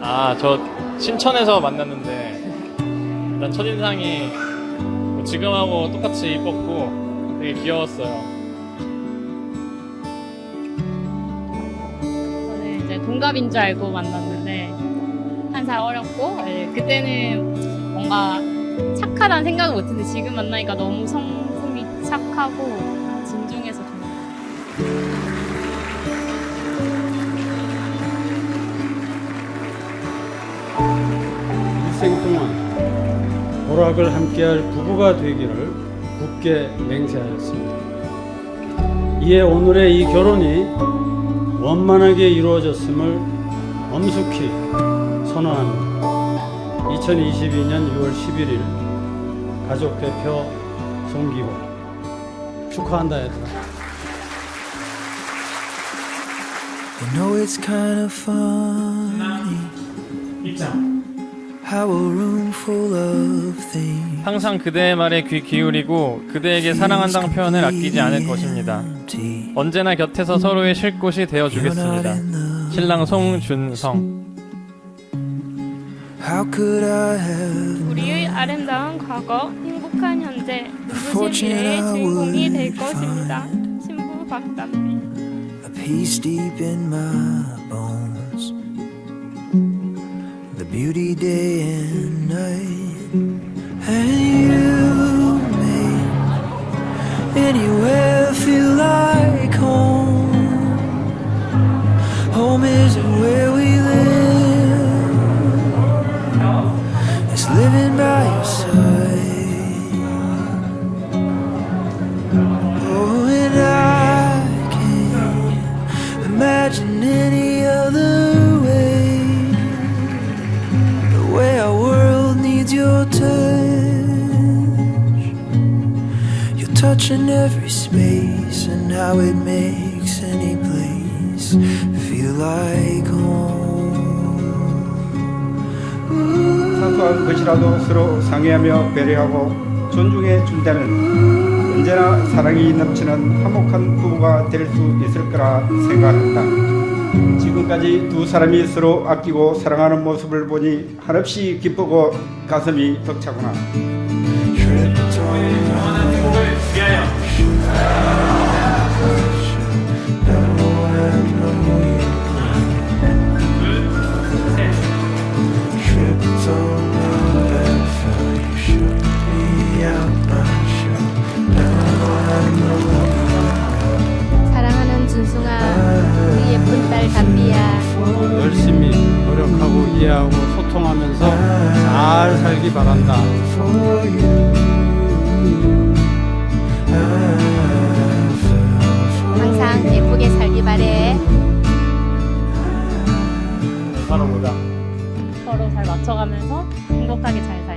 아, 저 신천에서 만났는데 일단 첫인상이 뭐 지금하고 똑같이 이뻤고 되게 귀여웠어요. 저는 이제 동갑인 줄 알고 만났는데 한 살 어렸고 예, 그때는 뭔가 착하다는 생각을 못했는데 지금 만나니까 너무 성품이 착하고 진중해서 좋아요. 일생 동안 보락을 함께할 부부가 되기를 굳게 맹세하였습니다. 이에 오늘의 이 결혼이 원만하게 이루어졌음을 엄숙히 선언합니다. 2022년 6월 11일 가족 대표 송기호 축하한다 얘들아. You know it's kind of funny a 항상 그대의 말에 귀 기울이고 그대에게 사랑한다는 표현을 아끼지 않을 것입니다. 언제나 곁에서 서로의 쉴 곳이 되어 주겠습니다. 신랑 송준성. How could I have 우리의 아름다운 과거, 행복한 현재, 눈부신 미래의 주인공이 될 것입니다. 신부 박담비. Beauty day and night, and you make anywhere feel like home. Home isn't where we live. It's living by your side. Oh, and I can't imagine any other touch. Your touch in every space, and how it makes any place feel like home. 사소한 것이라도 서로 상의하며 배려하고 존중해 준다면 언제나 사랑이 넘치는 화목한 부부가 될 수 있을 거라 생각한다. 지금까지 두 사람이 서로 아끼고 사랑하는 모습을 보니 한없이 기쁘고 가슴이 벅차구나. 이해하고 소통하면서 잘 살기 바란다. 항상 예쁘게 살기 바래. 바로 보자. 서로 잘 맞춰가면서 행복하게 잘